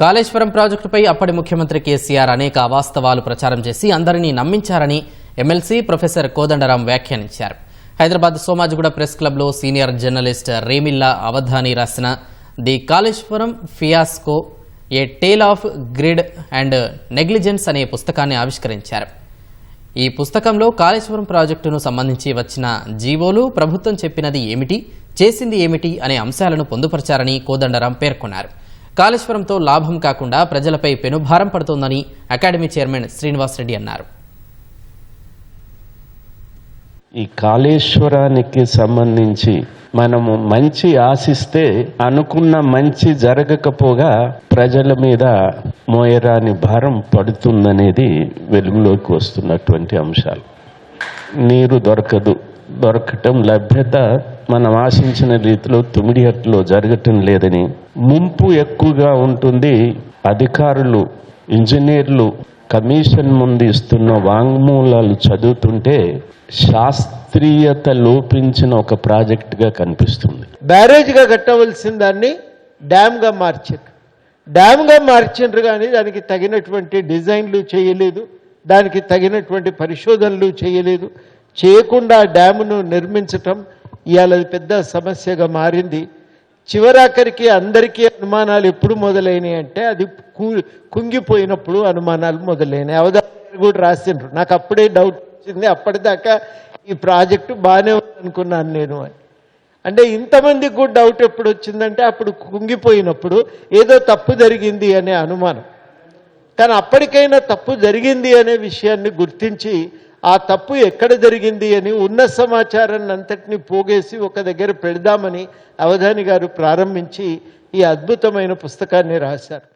కాళేశ్వరం ప్రాజెక్టుపై అప్పటి ముఖ్యమంత్రి కేసీఆర్ అనేక అవాస్తవాలు ప్రచారం చేసి అందరినీ నమ్మించారని ఎమ్మెల్సీ ప్రొఫెసర్ కోదండరాం వ్యాఖ్యానించారు. హైదరాబాద్ సోమాజిగూడ ప్రెస్ క్లబ్లో సీనియర్ జర్నలిస్ట్ రేమిల్లా అవధాని రాసిన the Kaleshwaram fiasco a tale of greed and negligence అనే పుస్తకాన్ని ఆవిష్కరించారు. ఈ పుస్తకంలో కాళేశ్వరం ప్రాజెక్టును సంబంధించి వచ్చిన జీవోలు ప్రభుత్వం చెప్పినది ఏమిటి చేసింది ఏమిటి అనే అంశాలను పొందుపరిచారని కోదండరాం పేర్కొన్నారు. కాళేశ్వరంతో లాభం కాకుండా ప్రజలపై పెనుభారం పడుతోందని అకాడమీ చైర్మన్ శ్రీనివాసరెడ్డి అన్నారు. ఈ కాళేశ్వరానికి సంబంధించి మనము మంచి ఆశిస్తే అనుకున్న మంచి జరగకపోగా ప్రజల మీద మోయరాని భారం పడుతుందనేది వెలుగులోకి వస్తున్నటువంటి అంశాలు. నీరు దొరకదు దొరకటం లభ్యత మనం ఆశించిన రీతిలో తుమిడిహట్టులో జరగటం లేదని ముంపు ఎక్కువగా ఉంటుంది. అధికారులు ఇంజనీర్లు కమిషన్ ముందు ఇస్తున్న వాంగ్మూలాలు చదువుతుంటే శాస్త్రీయత లోపించిన ఒక ప్రాజెక్టుగా కనిపిస్తుంది. బ్యారేజ్గా కట్టవలసిన దాన్ని డ్యామ్గా మార్చారు. డ్యామ్గా మార్చిండ్రు కానీ దానికి తగినటువంటి డిజైన్లు చేయలేదు దానికి తగినటువంటి పరిశోధనలు చేయలేదు. చేయకుండా డ్యామును నిర్మించటం ఇవాళ అది పెద్ద సమస్యగా మారింది. చివరాఖరికి అందరికీ అనుమానాలు ఎప్పుడు మొదలైనవి అంటే అది కు- కుంగిపోయినప్పుడు అనుమానాలు మొదలైనాయి. అవధానం కూడా రాసిండ్రు. నాకు అప్పుడే డౌట్ వచ్చింది. అప్పటిదాకా ఈ ప్రాజెక్టు బాగానే అనుకున్నాను నేను అని. అంటే ఇంతమందికి కూడా డౌట్ ఎప్పుడు వచ్చిందంటే అప్పుడు కుంగిపోయినప్పుడు ఏదో తప్పు జరిగింది అనే అనుమానం. కానీ అప్పటికైనా తప్పు జరిగింది అనే విషయాన్ని గుర్తించి ఆ తప్పు ఎక్కడ జరిగింది అని ఉన్న సమాచారాన్ని అంతటిని పోగేసి ఒక దగ్గర పెడదామని అవధాని గారు ప్రారంభించి ఈ అద్భుతమైన పుస్తకాన్ని రాశారు.